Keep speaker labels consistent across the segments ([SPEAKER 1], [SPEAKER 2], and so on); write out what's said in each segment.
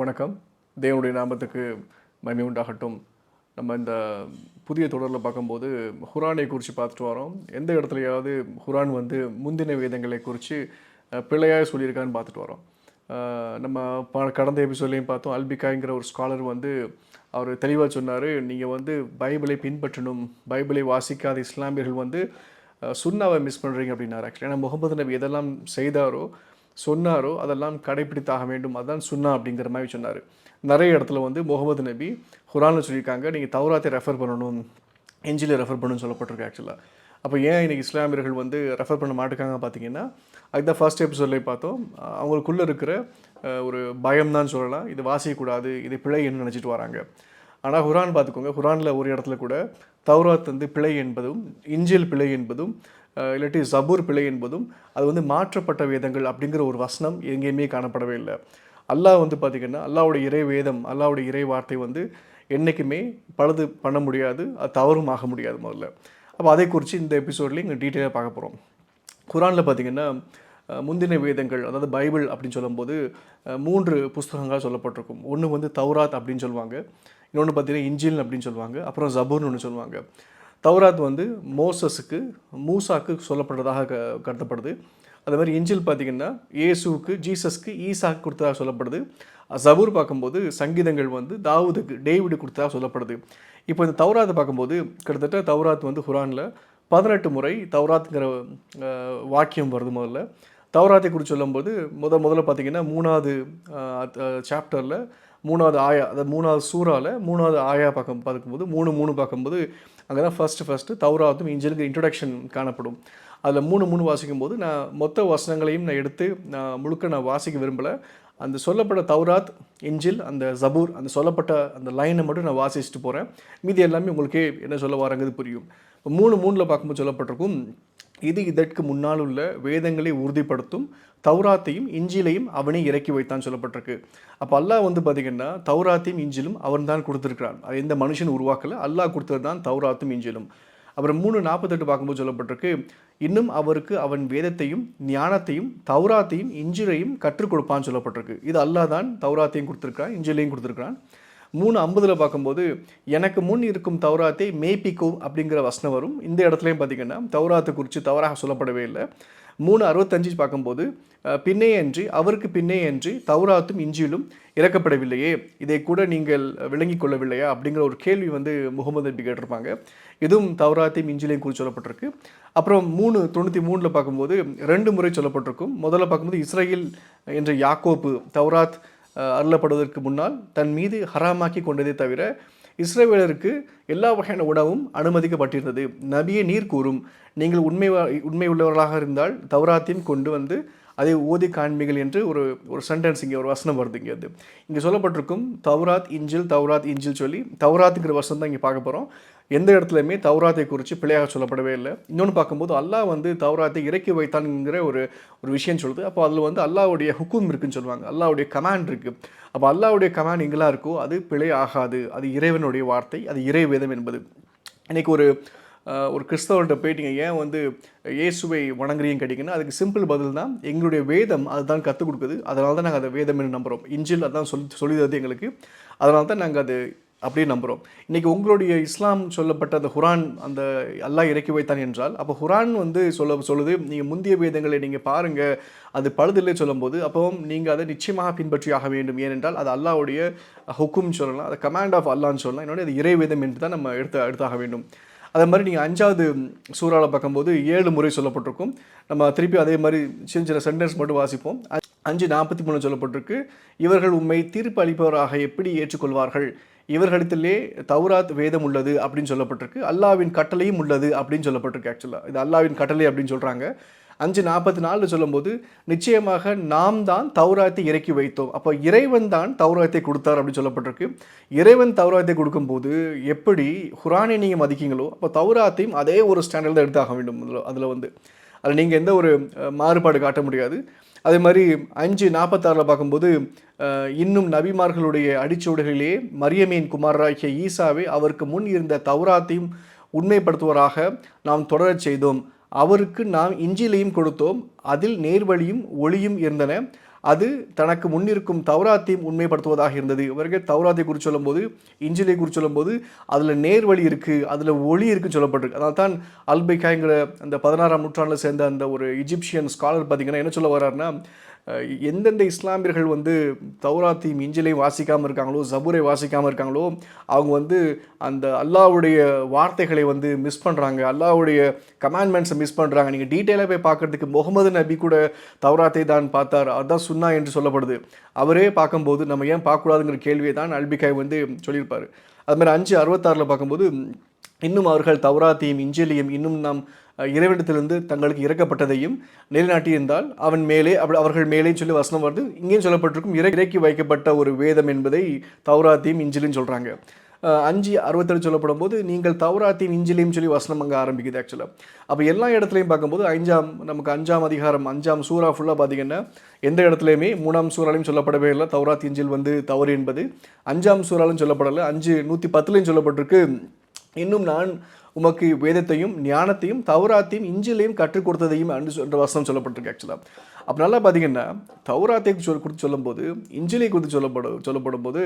[SPEAKER 1] வணக்கம். தேவனுடைய நாமத்துக்கு மகிமை உண்டாகட்டும். நம்ம இந்த புதிய தொடரில் பார்க்கும்போது ஹுரானை குறித்து பார்த்துட்டு வரோம். எந்த இடத்துலையாவது ஹுரான் வந்து முந்தின வேதங்களை குறித்து பிழையாக சொல்லியிருக்கான்னு பார்த்துட்டு வரோம். நம்ம ப கடந்த எபிசோட்லேயும் பார்த்தோம். அல்பிகாங்கிற ஒரு ஸ்காலர் வந்து அவர் தெளிவாக சொன்னார் நீங்கள் வந்து பைபிளை பின்பற்றணும் பைபிளை வாசிக்காத இஸ்லாமியர்கள் வந்து சுண்ணாவை சுன்னாவை மிஸ் பண்ணுறீங்க அப்படின்னாரு. ஆக்சுவலி ஏன்னா முகமது நபி எதெல்லாம் செய்தாரோ சொன்னாரோ அதெல்லாம் கடைபிடித்தாக வேண்டும். அதான் சுண்ணா அப்படிங்கிற மாதிரி சொன்னார். நிறைய இடத்துல வந்து முகமது நபி குரானில் சொல்லியிருக்காங்க நீங்கள் தௌராத்தை ரெஃபர் பண்ணணும் எஞ்சியில் ரெஃபர் பண்ணணும்னு சொல்லப்பட்டிருக்கு ஆக்சுவலாக அப்போ ஏன் இன்றைக்கி இஸ்லாமியர்கள் வந்து ரெஃபர் பண்ண மாட்டேங்காங்க பார்த்தீங்கன்னா அதுதான் ஃபர்ஸ்ட் எபிசோட்லேயே பார்த்தோம். அவங்களுக்குள்ளே இருக்கிற ஒரு பயம் தான் சொல்லலாம். இது வாசிக்கக்கூடாது இது பிழை என்று நினச்சிட்டு வராங்க. ஆனால் குரான் பார்த்துக்கோங்க குரானில் ஒரு இடத்துல கூட தௌராத் வந்து பிழை என்பதும் இஞ்சில் பிழை என்பதும் இல்லாட்டி ஜபூர் பிழை என்பதும் அது வந்து மாற்றப்பட்ட வேதங்கள் அப்படிங்கிற ஒரு வசனம் எங்கேயுமே காணப்படவே இல்லை. அல்லாஹ் வந்து பார்த்திங்கன்னா அல்லாவுடைய இறை வேதம் அல்லாவுடைய இறை வார்த்தை வந்து என்றைக்குமே பழுது பண்ண முடியாது அது தவறும் ஆக முடியாது முதல்ல. அப்போ அதை குறித்து இந்த எபிசோட்லேயும் இங்கே டீட்டெயிலாக பார்க்க போகிறோம் குரானில் பார்த்தீங்கன்னா முந்தின வேதங்கள் அதாவது பைபிள் அப்படின்னு சொல்லும்போது மூன்று புஸ்தகங்கள் சொல்லப்பட்டிருக்கும். ஒன்று வந்து தௌராத் அப்படின்னு சொல்லுவாங்க. இன்னொன்று பார்த்தீங்கன்னா இஞ்சில் அப்படின்னு சொல்லுவாங்க. அப்புறம் ஜபூர்னு ஒன்று சொல்லுவாங்க. தௌராத் வந்து மோசஸுக்கு மூசாக்கு சொல்லப்பட்டதாக க கருதப்படுது. அதே மாதிரி இஞ்சில் பார்த்தீங்கன்னா இயேசுவுக்கு ஜீசஸ்க்கு ஈசாக்கு கொடுத்ததாக சொல்லப்படுது. ஜபூர் பார்க்கும்போது சங்கீதங்கள் வந்து தாவூதுக்கு டேவிடு கொடுத்ததாக சொல்லப்படுது. இப்போ இந்த தௌராத்தை பார்க்கும்போது கிட்டத்தட்ட தௌராத் வந்து குரானில் பதினெட்டு முறை தௌராத்துங்கிற வாக்கியம் வருது முதல்ல. தௌராத்தை குறித்து சொல்லும்போது முத முதல்ல பார்த்தீங்கன்னா மூணாவது சாப்டரில் மூணாவது ஆயா அதாவது மூணாவது சூறாவில் மூணாவது ஆயா பார்க்க பார்க்கும்போது மூணு மூணு பார்க்கும்போது அங்கே தான் ஃபஸ்ட்டு ஃபஸ்ட்டு தௌராத்தும் இஞ்சலுக்கு இன்ட்ரடக்ஷன் காணப்படும். அதில் மூணு மூணு வாசிக்கும் போது நான் மொத்த வசனங்களையும் நான் எடுத்து நான் முழுக்க நான் வாசிக்க விரும்பலை. அந்த சொல்லப்பட்ட தௌராத் இஞ்சில் அந்த ஜபூர் அந்த சொல்லப்பட்ட அந்த லைனை மட்டும் நான் வாசிச்சுட்டு போகிறேன் மீதி எல்லாமே உங்களுக்கே என்ன சொல்ல வரங்கிறது புரியும். இப்போ மூணு மூணில் பார்க்கும்போது சொல்லப்பட்டிருக்கும் இது இதற்கு முன்னால் உள்ள வேதங்களை உறுதிப்படுத்தும் தௌராத்தையும் இஞ்சிலையும் அவனே இறக்கி வைத்தான் சொல்லப்பட்டிருக்கு. அப்போ அல்லாஹ் வந்து பார்த்திங்கன்னா தௌராத்தையும் இஞ்சிலும் அவன் தான் கொடுத்துருக்கிறான். அது எந்த மனுஷன் உருவாக்கல. அல்லாஹ் கொடுத்தது தான் தௌராத்தும் இஞ்சிலும். அப்புறம் மூணு நாற்பத்தெட்டு பார்க்கும்போது சொல்லப்பட்டிருக்கு இன்னும் அவருக்கு அவன் வேதத்தையும் ஞானத்தையும் தௌராத்தையும் இஞ்சிலையும் கற்றுக் கொடுப்பான்னு சொல்லப்பட்டிருக்கு. இது அல்லாஹ் தான் தௌராத்தையும் கொடுத்துருக்கிறான் இஞ்சிலையும் கொடுத்துருக்கிறான். மூணு ஐம்பதில் பார்க்கும்போது எனக்கு முன் இருக்கும் தௌராத்தை மேய்ப்பிக்கோ அப்படிங்கிற வசனம் வரும். இந்த இடத்துலையும் பார்த்தீங்கன்னா தௌராத்தை குறித்து தவறாக சொல்லப்படவே இல்லை. மூணு அறுபத்தஞ்சு பார்க்கும்போது பின்னே அன்றி அவருக்கு பின்னே அன்றி தௌராத்தும் இஞ்சியிலும் இறக்கப்படவில்லையே. இதை கூட நீங்கள் விளங்கி கொள்ளவில்லையா? அப்படிங்கிற ஒரு கேள்வி வந்து முகமது நபி கேட்டிருப்பாங்க. இதுவும் தௌராத்தையும் இஞ்சிலையும் குறித்து சொல்லப்பட்டிருக்கு. அப்புறம் மூணு தொண்ணூற்றி மூணில் பார்க்கும்போது ரெண்டு முறை சொல்லப்பட்டிருக்கும். முதல்ல பார்க்கும்போது இஸ்ரேல் என்ற யாக்கோப்பு தௌராத் அருளப்படுவதற்கு முன்னால் தன் மீது ஹராமாக்கி கொண்டதே தவிர இஸ்ரேவேலருக்கு எல்லா வகையான உணவும் அனுமதிக்கப்பட்டிருந்தது. நபியே நீர் கூறும் நீங்கள் உண்மை உண்மை உள்ளவர்களாக இருந்தால் தௌராத்தையும் கொண்டு வந்து அதை ஓதி காண்பீங்கள் என்று ஒரு ஒரு சென்டென்ஸ் இங்கே ஒரு வசனம் வருது இங்கே அது இங்கே சொல்லப்பட்டிருக்கும் தௌராத் இஞ்சில் தௌராத் இஞ்சில் சொல்லி தௌராத்துங்கிற வசனம் தான் இங்கே பார்க்க போகிறோம் எந்த இடத்துலையுமே தௌராத்தை குறித்து பிழையாக சொல்லப்படவே இல்லை. இன்னொன்று பார்க்கும்போது அல்லாஹ் வந்து தௌராத்தை இறக்கி வைத்தான்ங்கிற ஒரு ஒரு விஷயம் சொல்லுது. அப்போ அதில் வந்து அல்லாஹ்வுடைய ஹுக்கும் இருக்குன்னு சொல்லுவாங்க. அல்லாவுடைய கமாண்ட் இருக்குது அப்போ அல்லாவுடைய கமாண்ட் எங்கெல்லாம் இருக்கோ அது பிழை ஆகாது அது இறைவனுடைய வார்த்தை அது இறைவேதம் என்பது. இன்றைக்கி ஒரு ஒரு கிறிஸ்தவர்கிட்ட போயிட்டீங்க ஏன் வந்து இயேசுவை வணங்குறீங்க கேட்டிங்கன்னா அதுக்கு சிம்பிள் பதில் தான் எங்களுடைய வேதம் அதுதான் கற்றுக் கொடுக்குது. அதனால தான் நாங்கள் அதை வேதம் என்று நம்புகிறோம் இஞ்சில் அதான் சொல்லி சொல்லிதது எங்களுக்கு. அதனால தான் நாங்கள் அது அப்படியே நம்புகிறோம் இன்றைக்கி உங்களுடைய இஸ்லாம் சொல்லப்பட்ட அந்த ஹுரான் அந்த அல்லாஹ் இறக்கி வைத்தான் என்றால் அப்போ ஹுரான் வந்து சொல்ல சொல்லுது நீங்கள் முந்திய வேதங்களை நீங்கள் பாருங்கள் அது பழுதில்லை சொல்லும்போது அப்போவும் நீங்கள் அதை நிச்சயமாக பின்பற்றி ஆக வேண்டும். ஏனென்றால் அது அல்லாவுடைய ஹுக்கும் சொல்லலாம் அது கமாண்ட் ஆஃப் அல்லான்னு சொல்லலாம். இன்னொன்று அது இறைவேதம் என்று தான் நம்ம எடுத்து எடுத்தாக வேண்டும். அதே மாதிரி நீங்கள் அஞ்சாவது சூறாவில் பார்க்கும்போது ஏழு முறை சொல்லப்பட்டிருக்கும். நம்ம திருப்பி அதே மாதிரி சின்ன சின்ன சென்டென்ஸ் மட்டும் வாசிப்போம். அஞ்சு நாற்பத்தி மூணு சொல்லப்பட்டிருக்கு. இவர்கள் உண்மை தீர்ப்பு அளிப்பவராக எப்படி ஏற்றுக்கொள்வார்கள்? இவர்களிடத்திலே தௌராத் வேதம் உள்ளது அப்படின்னு சொல்லப்பட்டிருக்கு. அல்லாவின் கட்டளையும் உள்ளது அப்படின்னு சொல்லப்பட்டிருக்கு ஆக்சுவலாக இது அல்லாவின் கட்டளை அப்படின்னு சொல்கிறாங்க அஞ்சு நாற்பத்தி நாலு சொல்லும்போது நிச்சயமாக நாம் தான் தௌராத்தை இறக்கி வைத்தோம். அப்போ இறைவன் தான் தௌராத்தை கொடுத்தார் அப்படின்னு சொல்லப்பட்டிருக்கு. இறைவன் தௌராத்தை கொடுக்கும்போது எப்படி குரானை நீங்கள் மதிக்கீங்களோ அப்போ தௌராத்தையும் அதே ஒரு ஸ்டாண்டர்ட் தான் எடுத்தாக வேண்டும் அதில் அதில் வந்து. அதில் நீங்கள் எந்த ஒரு மாறுபாடு காட்ட முடியாது. அதே மாதிரி அஞ்சு நாற்பத்தாறில் பார்க்கும்போது இன்னும் நபிமார்களுடைய அடிச்சுவடுகளிலே மரியமேன் குமாரராகிய ஈசாவை அவருக்கு முன் இருந்த தௌராத்தையும் உண்மைப்படுத்துவராக நாம் தொடரச் செய்தோம். அவருக்கு நாம் இஞ்சிலையும் கொடுத்தோம் அதில் நேர்வழியும் ஒளியும் இருந்தன. அது தனக்கு முன்னிருக்கும் தௌராத்தையும் உண்மைப்படுத்துவதாக இருந்தது. இவர்கள் தௌராத்தை குறித்து சொல்லும்போது இஞ்சிலை குறித்து சொல்லும்போது அதில் நேர்வழி இருக்குது அதில் ஒளி இருக்குன்னு சொல்லப்பட்டிருக்கு. அதனால் தான் அல்பைக்காய்ங்கிற அந்த பதினாறாம் நூற்றாண்டில் சேர்ந்த அந்த ஒரு இஜிப்சியன் ஸ்காலர் பார்த்திங்கன்னா என்ன சொல்ல வர்றாருன்னா எந்தெந்த இஸ்லாமியர்கள் வந்து தௌராத்தையும் இஞ்சிலையும் வாசிக்காமல் இருக்காங்களோ ஜபூரை வாசிக்காமல் இருக்காங்களோ அவங்க வந்து அந்த அல்லாஹ்வுடைய வார்த்தைகளை வந்து மிஸ் பண்ணுறாங்க அல்லாவுடைய கமாண்ட்மெண்ட்ஸை மிஸ் பண்ணுறாங்க நீங்கள் டீட்டெயிலாக போய் பார்க்கறதுக்கு முகமது நபி கூட தௌராத்தை தான் பார்த்தார். அதுதான் சுன்னா என்று சொல்லப்படுது. அவரே பார்க்கும்போது நம்ம ஏன் பார்க்கக்கூடாதுங்கிற கேள்வியை தான் அல்பிகாய் வந்து சொல்லியிருப்பார். அது மாதிரி அஞ்சு அறுபத்தாறில் பார்க்கும்போது இன்னும் அவர்கள் தௌராத்தையும் இஞ்சிலையும் இன்னும் நாம் இறைவனிடத்திலிருந்து தங்களுக்கு இறக்கப்பட்டதையும் நிலைநாட்டியிருந்தால் அவன் மேலே அப்படி அவர்கள் மேலே சொல்லி வசனம் வருது. இங்கேயும் சொல்லப்பட்டிருக்கும் இறை இறக்கி வைக்கப்பட்ட ஒரு வேதம் என்பதை தௌராத்தையும் இஞ்சிலையும் சொல்கிறாங்க அஞ்சு அறுபத்தேழு சொல்லப்படும் போது நீங்கள் தௌராத்தையும் இஞ்சிலையும் சொல்லி வசனம் அங்கே ஆரம்பிக்குது ஆக்சுவலாக அப்போ எல்லா இடத்துலையும் பார்க்கும்போது அஞ்சாம் நமக்கு அஞ்சாம் அதிகாரம் அஞ்சாம் சூறா ஃபுல்லாக பார்த்தீங்கன்னா எந்த இடத்துலையுமே மூணாம் சூறாலையும் சொல்லப்படவே இல்லை. தௌராத் இஞ்சில் வந்து தவறு என்பது அஞ்சாம் சூறாலும் சொல்லப்படலை. அஞ்சு நூற்றி பத்துலையும் சொல்லப்பட்டிருக்கு. இன்னும் நான் உமக்கு வேதத்தையும் ஞானத்தையும் தௌராத்தையும் இஞ்சிலையும் கற்றுக் கொடுத்ததையும் அன்று என்ற வசனம் சொல்லப்பட்டிருக்கு ஆக்சுவலாக அப்போ நல்லா பார்த்தீங்கன்னா தௌராத்தை சொல் கொடுத்து சொல்லும்போது இஞ்சிலை குறித்து சொல்லப்படும் சொல்லப்படும் போது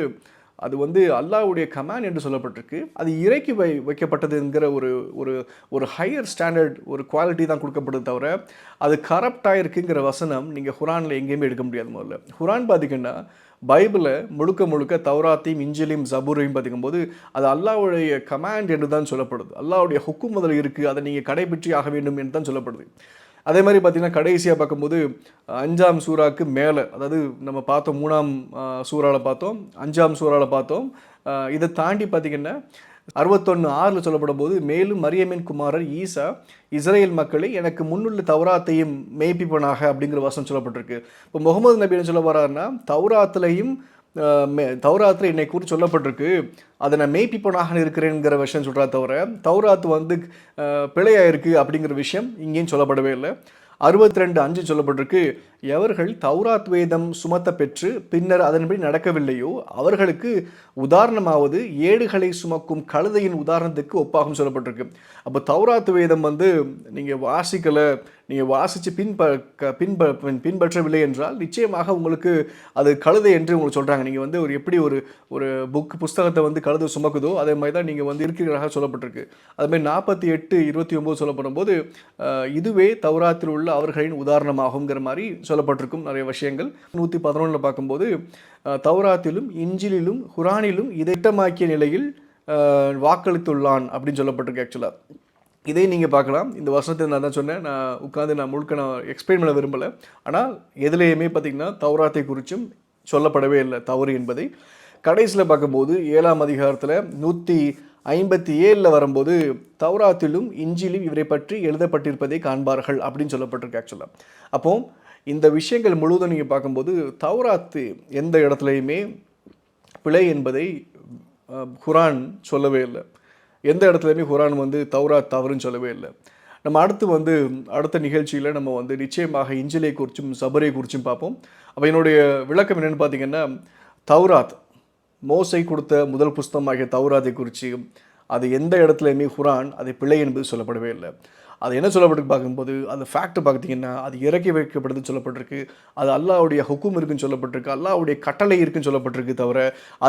[SPEAKER 1] அது வந்து அல்லாஹ்வுடைய கமாண்ட் என்று சொல்லப்பட்டிருக்கு. அது இறக்கி வை வைக்கப்பட்டதுங்கிற ஒரு ஒரு ஒரு ஹையர் ஸ்டாண்டர்ட் ஒரு குவாலிட்டி தான் கொடுக்கப்படுது தவிர அது கரப்டாக இருக்குங்கிற வசனம் நீங்கள் ஹுரானில் எங்கேயுமே எடுக்க முடியாது முதல்ல. ஹுரான் பார்த்தீங்கன்னா பைபிளை முழுக்க முழுக்க தௌராத்தையும் இஞ்சிலையும் ஜபூரையும் பார்த்திக்கும்போது அது அல்லாவுடைய கமாண்ட் என்று தான் சொல்லப்படுது. அல்லாவுடைய ஹுக்கும் முதல் இருக்குது அதை நீங்கள் கடைபிற்றி ஆக வேண்டும் என்று தான் சொல்லப்படுது. அதே மாதிரி பார்த்திங்கன்னா கடைசியாக பார்க்கும்போது அஞ்சாம் சூறாக்கு மேலே அதாவது நம்ம பார்த்தோம் மூணாம் சூறாவில் பார்த்தோம் அஞ்சாம் சூறாவில் பார்த்தோம் இதை தாண்டி பார்த்திங்கன்னா அறுபத்தொன்று ஆறில் சொல்லப்படும் போது மேலும் மரியமின் குமாரர் ஈசா இஸ்ரேல் மக்களை எனக்கு முன்னுள்ள தௌராத்தையும் மெய்ப்பிப்பனாக அப்படிங்கிற வசனம் சொல்லப்பட்டிருக்கு. இப்போ முகமது நபி என்ன சொல்ல வர்றாருன்னா தௌராத்துலையும் தௌராத்தில் மே- என்னை குறித்து சொல்லப்பட்டிருக்கு. அதை நான் மெய்ப்பிப்பனாக இருக்கிறேங்கிற விஷயம் சொல்கிறா தவிர தௌராத் வந்து பிழையாக இருக்குது அப்படிங்கிற விஷயம் இங்கேயும் சொல்லப்படவே இல்லை. அறுபத்தி ரெண்டு அஞ்சு சொல்லப்பட்டிருக்கு எவர்கள் தௌராத் வேதம் சுமத்த பெற்று பின்னர் அதன்படி நடக்கவில்லையோ அவர்களுக்கு உதாரணமாவது ஏடுகளை சுமக்கும் கழுதையின் உதாரணத்துக்கு ஒப்பாகும் சொல்லப்பட்டிருக்கு. அப்போ தௌராத் வேதம் வந்து நீங்கள் வாசிக்கலை நீங்கள் வாசித்து பின்ப க- பின்ப பின்- பின்பற்றவில்லை என்றால் நிச்சயமாக உங்களுக்கு அது கழுதை என்று உங்களுக்கு சொல்கிறாங்க நீங்கள் வந்து ஒரு எப்படி ஒரு ஒரு புக் புஸ்தகத்தை வந்து கழுதை சுமக்குதோ அதே மாதிரி தான் நீங்கள் வந்து இருக்கிறதாக சொல்லப்பட்டிருக்கு. அதுமாதிரி நாற்பத்தி எட்டு இருபத்தி ஒம்பது சொல்லப்படும் போது இதுவே தௌராத்தில் உள்ள அவர்களின் உதாரணமாகுங்கிற மாதிரி சொல்லப்பட்டிருக்கும் நிறைய விஷயங்கள். நூற்றி பதினொன்றில் பார்க்கும்போது தௌராத்திலும் இஞ்சிலிலும் குரானிலும் திட்டமாக்கிய நிலையில் வாக்களித்துள்ளான் அப்படின்னு சொல்லப்பட்டிருக்கு ஆக்சுவலாக இதே நீங்கள் பார்க்கலாம். இந்த வசனத்தை நான் தான் சொன்னேன். நான் உட்காந்து நான் முழுக்க நான் எக்ஸ்பிளைன் பண்ண விரும்பலை. ஆனால் எதுலேயுமே பார்த்தீங்கன்னா தௌராத்தை குறித்தும் சொல்லப்படவே இல்லை தவறு என்பதை. கடைசியில் பார்க்கும்போது ஏழாம் அதிகாரத்தில் நூற்றி ஐம்பத்தி ஏழில் வரும்போது தௌராத்திலும் இஞ்சிலும் இவரை பற்றி எழுதப்பட்டிருப்பதை காண்பார்கள் அப்படின்னு சொல்லப்பட்டிருக்கு ஆக்சுவலாக அப்போது இந்த விஷயங்கள் முழுவதும் நீங்கள் பார்க்கும்போது தௌராத்து எந்த இடத்துலையுமே பிழை என்பதை குரான் சொல்லவே இல்லை. எந்த இடத்துலையுமே குரான் வந்து தௌராத் தவறுன்னு சொல்லவே இல்லை. நம்ம அடுத்து வந்து அடுத்த நிகழ்ச்சியில் நம்ம வந்து நிச்சயமாக இஞ்சிலை குறிச்சும் சபரை குறிச்சும் பார்ப்போம். அப்போ என்னுடைய விளக்கம் என்னென்னு பார்த்தீங்கன்னா தௌராத் மோசை கொடுத்த முதல் புஸ்தகமாகிய தௌராத்தை குறித்து அது எந்த இடத்துலையுமே குரான் அது பிழை என்பது சொல்லப்படவே இல்லை. அது என்ன சொல்லப்பட்டு பார்க்கும்போது அந்த ஃபேக்ட் பார்த்தீங்கன்னா அது இறக்கி வைக்கப்படுதுன்னு சொல்லப்பட்டிருக்கு. அது அல்லாஹ்வுடைய ஹுக்கும் இருக்குன்னு சொல்லப்பட்டிருக்கு. அல்லாவுடைய கட்டளை இருக்குன்னு சொல்லப்பட்டிருக்கு தவிர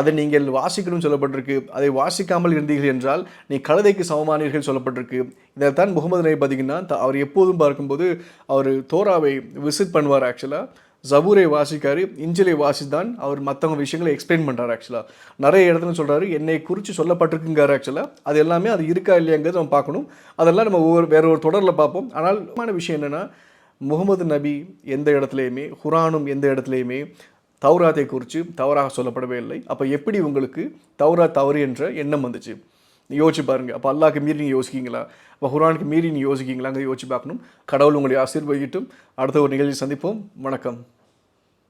[SPEAKER 1] அதை நீங்கள் வாசிக்கணும்னு சொல்லப்பட்டிருக்கு. அதை வாசிக்காமல் இருந்தீர்கள் என்றால் நீ கழுதைக்கு சமமானீர்கள் சொல்லப்பட்டிருக்கு. இதைத்தான் முகமது நபி பார்த்தீங்கன்னா அவர் எப்போதும் பார்க்கும்போது அவர் தோராவை விசிட் பண்ணுவார் ஆக்சுவலாக ஜபூரை வாசிக்காரு இஞ்சிலை வாசித்தான். அவர் மற்றவங்க விஷயங்களை எக்ஸ்பிளைன் பண்ணுறாரு ஆக்சுவலாக நிறைய இடத்துல சொல்கிறாரு என்னை குறித்து சொல்லப்பட்டிருக்குங்கிறார் ஆக்சுவலாக அது எல்லாமே அது இருக்கா இல்லையாங்கிறது நம்ம பார்க்கணும். அதெல்லாம் நம்ம ஒவ்வொரு வேற ஒரு தொடரில் பார்ப்போம். ஆனால் முக்கியமான விஷயம் என்னென்னா முகமது நபி எந்த இடத்துலையுமே குரானும் எந்த இடத்துலையுமே தௌராத்தை குறித்து தவறாக சொல்லப்படவே இல்லை. அப்போ எப்படி உங்களுக்கு தௌரா தவறு என்ற எண்ணம் வந்துச்சு? யோசிச்சு பாருங்கள் அப்போ அல்லாக்கு மீறி நீங்கள் யோசிக்கீங்களா? அப்போ குரானுக்கு மீறி நீங்கள் யோசிக்கீங்களாங்க யோசிச்சு பார்க்கணும். கடவுள் உங்களை ஆசீர்வதிக்கட்டும். அடுத்த ஒரு நிகழ்ச்சி சந்திப்போம். வணக்கம்.